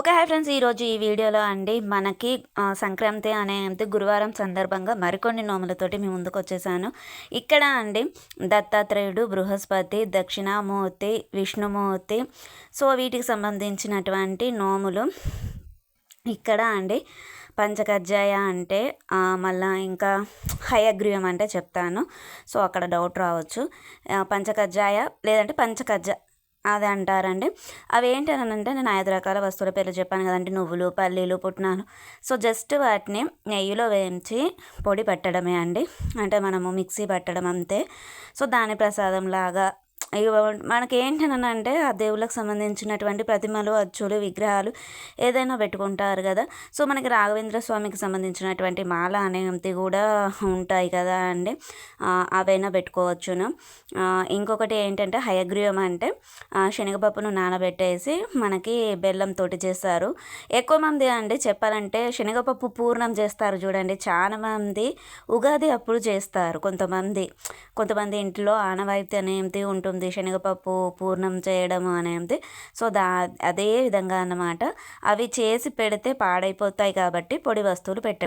Okay hi friends. ఈరోజు ఈ వీడియోలో అండి మనకి సంక్రాంతి అనేది గురువారం సందర్భంగా మరికొన్ని నోములతోటి మీ ముందుకు వచ్చేసాను ఇక్కడ అండి దత్తాత్రేయుడు బృహస్పతి దక్షిణామూర్తి విష్ణుమూర్తి సో వీటికి సంబంధించినటువంటి నోములు ఇక్కడ అండి. పంచకజ్జాయ అంటే మళ్ళా ఇంకా హయగ్రీవం అంటే చెప్తాను. సో అక్కడ డౌట్ రావచ్చు. పంచకజ్జాయ లేదంటే పంచకజ్జ అది అంటారండి. అవి ఏంటనంటే నేను ఐదు రకాల వస్తువుల పేర్లు చెప్పాను కదండి. నువ్వులు పల్లీలు పుట్నాలు. సో జస్ట్ వాటిని నెయ్యిలో వేయించి పొడి పెట్టడమే అండి. అంటే మనము మిక్సీ పట్టడం అంతే. సో దాని ప్రసాదం లాగా మనకి మనకి ఏంటనంటే ఆ దేవుళ్ళకి సంబంధించినటువంటి ప్రతిమలు అచ్చులు విగ్రహాలు ఏదైనా పెట్టుకుంటారు కదా. సో మనకి రాఘవేంద్ర స్వామికి సంబంధించినటువంటి మాల అనేది కూడా ఉంటాయి కదా అండి. అవైనా పెట్టుకోవచ్చును. ఇంకొకటి ఏంటంటే హయగ్రీవం అంటే శనగపప్పును నానబెట్టేసి మనకి బెల్లంతో చేస్తారు. ఎక్కువ మంది అండి చెప్పాలంటే శనగపప్పు పూర్ణం చేస్తారు చూడండి. చాలా మంది ఉగాది అప్పుడు చేస్తారు కొంతమంది. కొంతమంది ఇంట్లో ఆనవాయితీ అనేది ఉంటుంది శనగపప్పు పూర్ణం చేయడం అనేది. సో దా అదే విధంగా అన్నమాట. అవి చేసి పెడితే పాడైపోతాయి కాబట్టి పొడి వస్తువులు పెట్ట